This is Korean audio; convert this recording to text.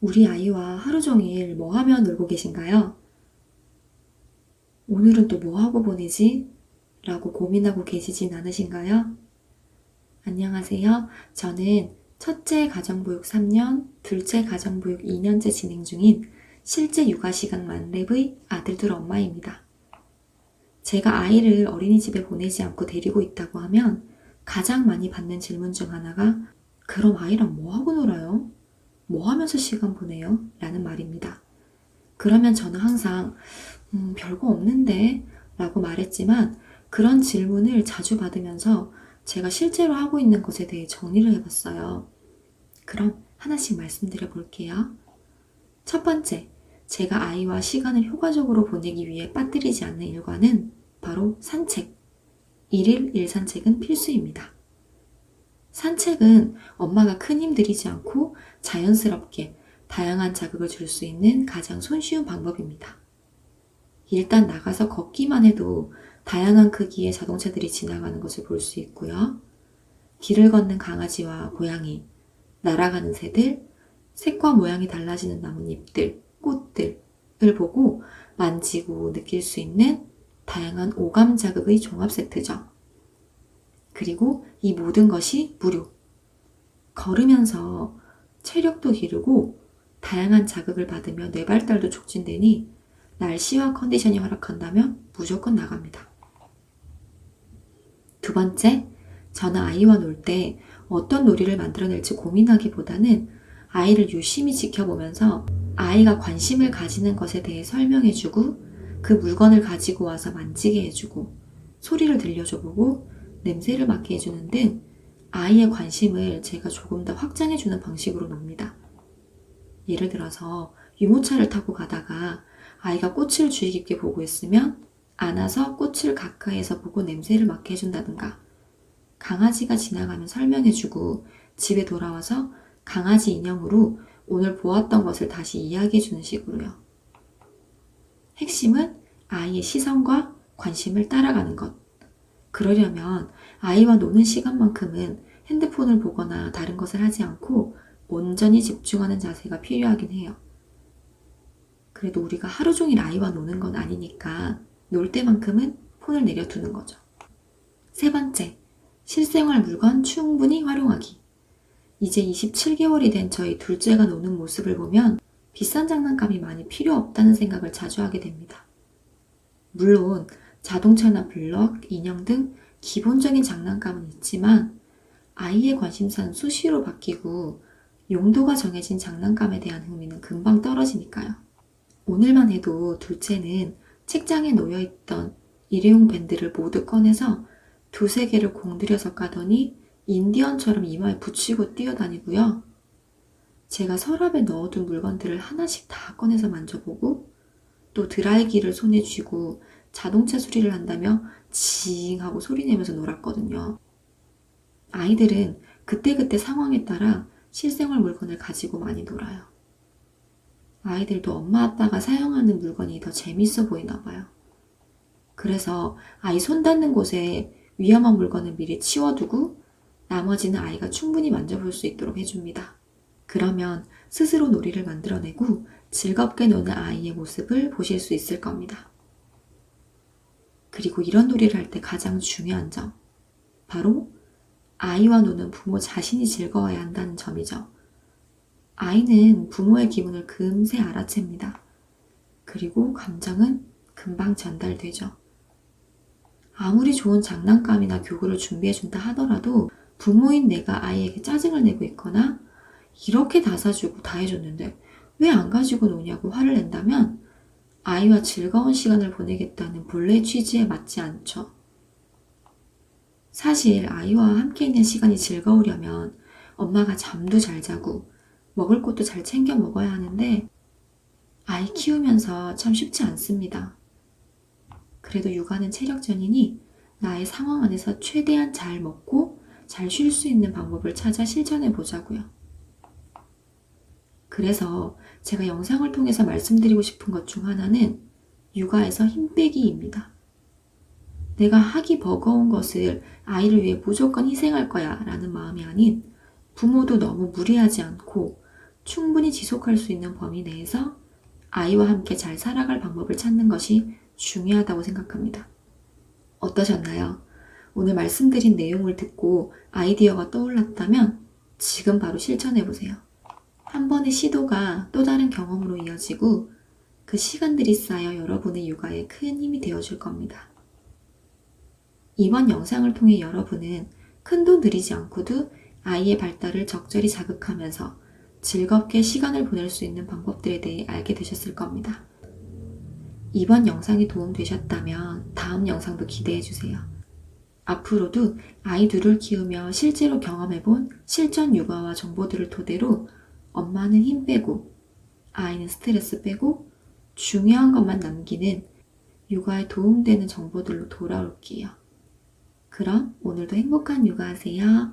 우리 아이와 하루 종일 뭐 하며 놀고 계신가요? 오늘은 또 뭐 하고 보내지? 라고 고민하고 계시진 않으신가요? 안녕하세요. 저는 첫째 가정보육 3년, 둘째 가정보육 2년째 진행 중인 실제 육아시간 만렙의 아들들 엄마입니다. 제가 아이를 어린이집에 보내지 않고 데리고 있다고 하면 가장 많이 받는 질문 중 하나가 그럼 아이랑 뭐 하고 놀아요? 뭐 하면서 시간 보내요? 라는 말입니다. 그러면 저는 항상 음, 별거 없는데 라고 말했지만 그런 질문을 자주 받으면서 제가 실제로 하고 있는 것에 대해 정리를 해봤어요. 그럼 하나씩 말씀드려 볼게요. 첫 번째, 제가 아이와 시간을 효과적으로 보내기 위해 빠뜨리지 않는 일과는 바로 산책. 일일 일산책은 필수입니다. 산책은 엄마가 큰 힘 들이지 않고 자연스럽게 다양한 자극을 줄 수 있는 가장 손쉬운 방법입니다. 일단 나가서 걷기만 해도 다양한 크기의 자동차들이 지나가는 것을 볼 수 있고요. 길을 걷는 강아지와 고양이, 날아가는 새들, 색과 모양이 달라지는 나뭇잎들, 꽃들을 보고 만지고 느낄 수 있는 다양한 오감 자극의 종합 세트죠. 그리고 이 모든 것이 무료. 걸으면서 체력도 기르고 다양한 자극을 받으며 뇌 발달도 촉진되니 날씨와 컨디션이 허락한다면 무조건 나갑니다. 두 번째, 저는 아이와 놀 때 어떤 놀이를 만들어낼지 고민하기보다는 아이를 유심히 지켜보면서 아이가 관심을 가지는 것에 대해 설명해주고 그 물건을 가지고 와서 만지게 해주고 소리를 들려줘보고 냄새를 맡게 해주는 등 아이의 관심을 제가 조금 더 확장해주는 방식으로 놉니다. 예를 들어서 유모차를 타고 가다가 아이가 꽃을 주의 깊게 보고 있으면 안아서 꽃을 가까이에서 보고 냄새를 맡게 해준다든가 강아지가 지나가면 설명해주고 집에 돌아와서 강아지 인형으로 오늘 보았던 것을 다시 이야기해주는 식으로요. 핵심은 아이의 시선과 관심을 따라가는 것. 그러려면 아이와 노는 시간만큼은 핸드폰을 보거나 다른 것을 하지 않고 온전히 집중하는 자세가 필요하긴 해요. 그래도 우리가 하루 종일 아이와 노는 건 아니니까 놀 때만큼은 폰을 내려두는 거죠. 세 번째, 실생활 물건 충분히 활용하기. 이제 27개월이 된 저희 둘째가 노는 모습을 보면 비싼 장난감이 많이 필요 없다는 생각을 자주 하게 됩니다. 물론 자동차나 블럭, 인형 등 기본적인 장난감은 있지만 아이의 관심사는 수시로 바뀌고 용도가 정해진 장난감에 대한 흥미는 금방 떨어지니까요. 오늘만 해도 둘째는 책장에 놓여있던 일회용 밴드를 모두 꺼내서 두세 개를 공들여서 까더니 인디언처럼 이마에 붙이고 뛰어다니고요. 제가 서랍에 넣어둔 물건들을 하나씩 다 꺼내서 만져보고 또 드라이기를 손에 쥐고 자동차 수리를 한다며 징 하고 소리내면서 놀았거든요. 아이들은 그때그때 상황에 따라 실생활 물건을 가지고 많이 놀아요. 아이들도 엄마 아빠가 사용하는 물건이 더 재밌어 보이나 봐요. 그래서 아이 손 닿는 곳에 위험한 물건을 미리 치워두고 나머지는 아이가 충분히 만져볼 수 있도록 해줍니다. 그러면 스스로 놀이를 만들어내고 즐겁게 노는 아이의 모습을 보실 수 있을 겁니다. 그리고 이런 놀이를 할 때 가장 중요한 점, 바로 아이와 노는 부모 자신이 즐거워야 한다는 점이죠. 아이는 부모의 기분을 금세 알아챕니다. 그리고 감정은 금방 전달되죠. 아무리 좋은 장난감이나 교구를 준비해준다 하더라도 부모인 내가 아이에게 짜증을 내고 있거나 이렇게 다 사주고 다 해줬는데 왜 안 가지고 노냐고 화를 낸다면 아이와 즐거운 시간을 보내겠다는 본래 취지에 맞지 않죠. 사실 아이와 함께 있는 시간이 즐거우려면 엄마가 잠도 잘 자고 먹을 것도 잘 챙겨 먹어야 하는데 아이 키우면서 참 쉽지 않습니다. 그래도 육아는 체력전이니 나의 상황 안에서 최대한 잘 먹고 잘 쉴 수 있는 방법을 찾아 실천해 보자고요. 그래서 제가 영상을 통해서 말씀드리고 싶은 것 중 하나는 육아에서 힘 빼기입니다. 내가 하기 버거운 것을 아이를 위해 무조건 희생할 거야 라는 마음이 아닌 부모도 너무 무리하지 않고 충분히 지속할 수 있는 범위 내에서 아이와 함께 잘 살아갈 방법을 찾는 것이 중요하다고 생각합니다. 어떠셨나요? 오늘 말씀드린 내용을 듣고 아이디어가 떠올랐다면 지금 바로 실천해 보세요. 한 번의 시도가 또 다른 경험으로 이어지고 그 시간들이 쌓여 여러분의 육아에 큰 힘이 되어줄 겁니다. 이번 영상을 통해 여러분은 큰 돈 들이지 않고도 아이의 발달을 적절히 자극하면서 즐겁게 시간을 보낼 수 있는 방법들에 대해 알게 되셨을 겁니다. 이번 영상이 도움되셨다면 다음 영상도 기대해 주세요. 앞으로도 아이 둘을 키우며 실제로 경험해본 실전 육아와 정보들을 토대로 엄마는 힘 빼고 아이는 스트레스 빼고 중요한 것만 남기는 육아에 도움되는 정보들로 돌아올게요. 그럼 오늘도 행복한 육아하세요.